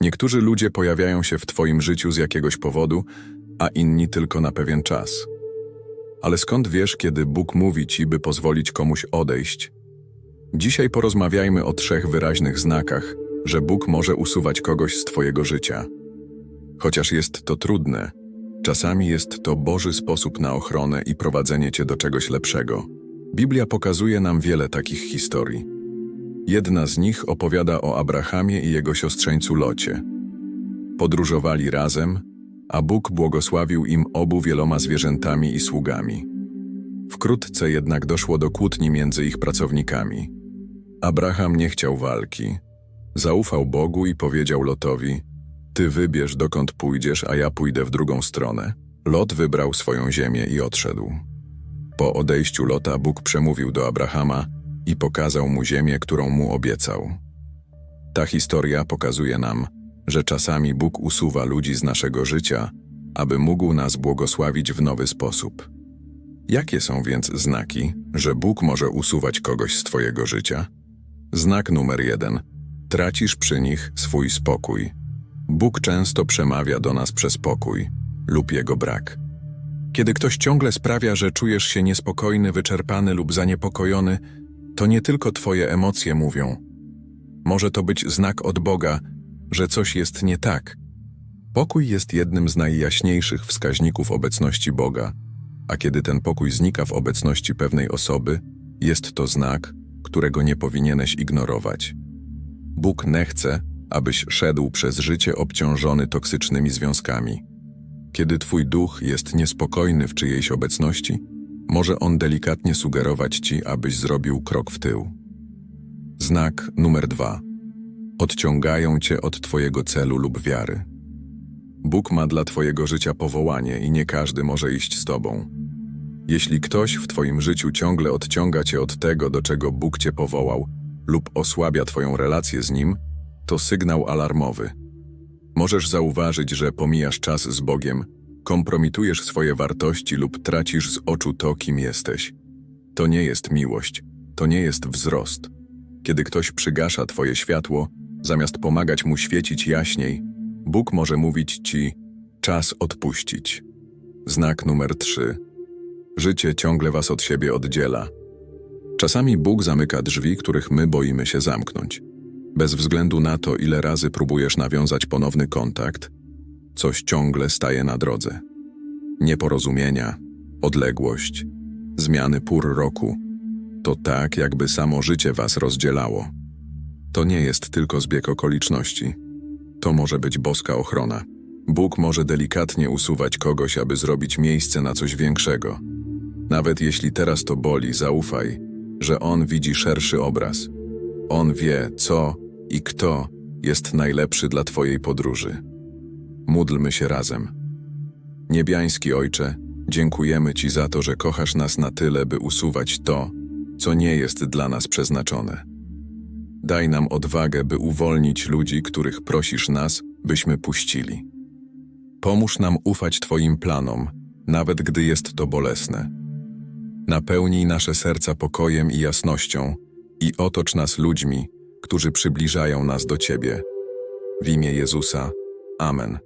Niektórzy ludzie pojawiają się w Twoim życiu z jakiegoś powodu, a inni tylko na pewien czas. Ale skąd wiesz, kiedy Bóg mówi Ci, by pozwolić komuś odejść? Dzisiaj porozmawiajmy o trzech wyraźnych znakach, że Bóg może usuwać kogoś z Twojego życia. Chociaż jest to trudne, czasami jest to Boży sposób na ochronę i prowadzenie Cię do czegoś lepszego. Biblia pokazuje nam wiele takich historii. Jedna z nich opowiada o Abrahamie i jego siostrzeńcu Locie. Podróżowali razem, a Bóg błogosławił im obu wieloma zwierzętami i sługami. Wkrótce jednak doszło do kłótni między ich pracownikami. Abraham nie chciał walki. Zaufał Bogu i powiedział Lotowi: Ty wybierz, dokąd pójdziesz, a ja pójdę w drugą stronę. Lot wybrał swoją ziemię i odszedł. Po odejściu Lota Bóg przemówił do Abrahama i pokazał mu ziemię, którą mu obiecał. Ta historia pokazuje nam, że czasami Bóg usuwa ludzi z naszego życia, aby mógł nas błogosławić w nowy sposób. Jakie są więc znaki, że Bóg może usuwać kogoś z Twojego życia? Znak numer jeden. Tracisz przy nich swój spokój. Bóg często przemawia do nas przez pokój lub jego brak. Kiedy ktoś ciągle sprawia, że czujesz się niespokojny, wyczerpany lub zaniepokojony, to nie tylko Twoje emocje mówią. Może to być znak od Boga, że coś jest nie tak. Pokój jest jednym z najjaśniejszych wskaźników obecności Boga, a kiedy ten pokój znika w obecności pewnej osoby, jest to znak, którego nie powinieneś ignorować. Bóg nie chce, abyś szedł przez życie obciążony toksycznymi związkami. Kiedy twój duch jest niespokojny w czyjejś obecności, może on delikatnie sugerować ci, abyś zrobił krok w tył. Znak numer dwa. Odciągają cię od twojego celu lub wiary. Bóg ma dla twojego życia powołanie i nie każdy może iść z tobą. Jeśli ktoś w twoim życiu ciągle odciąga cię od tego, do czego Bóg cię powołał, lub osłabia twoją relację z Nim, to sygnał alarmowy. Możesz zauważyć, że pomijasz czas z Bogiem, kompromitujesz swoje wartości lub tracisz z oczu to, kim jesteś. To nie jest miłość, to nie jest wzrost. Kiedy ktoś przygasza twoje światło, zamiast pomagać mu świecić jaśniej, Bóg może mówić ci: czas odpuścić. Znak numer trzy. Życie ciągle was od siebie oddziela. Czasami Bóg zamyka drzwi, których my boimy się zamknąć. Bez względu na to, ile razy próbujesz nawiązać ponowny kontakt, coś ciągle staje na drodze. Nieporozumienia, odległość, zmiany pór roku. To tak, jakby samo życie was rozdzielało. To nie jest tylko zbieg okoliczności. To może być boska ochrona. Bóg może delikatnie usuwać kogoś, aby zrobić miejsce na coś większego. Nawet jeśli teraz to boli, zaufaj, że On widzi szerszy obraz. On wie, co i kto jest najlepszy dla Twojej podróży. Módlmy się razem. Niebiański Ojcze, dziękujemy Ci za to, że kochasz nas na tyle, by usuwać to, co nie jest dla nas przeznaczone. Daj nam odwagę, by uwolnić ludzi, których prosisz nas, byśmy puścili. Pomóż nam ufać Twoim planom, nawet gdy jest to bolesne. Napełnij nasze serca pokojem i jasnością i otocz nas ludźmi, którzy przybliżają nas do Ciebie. W imię Jezusa. Amen.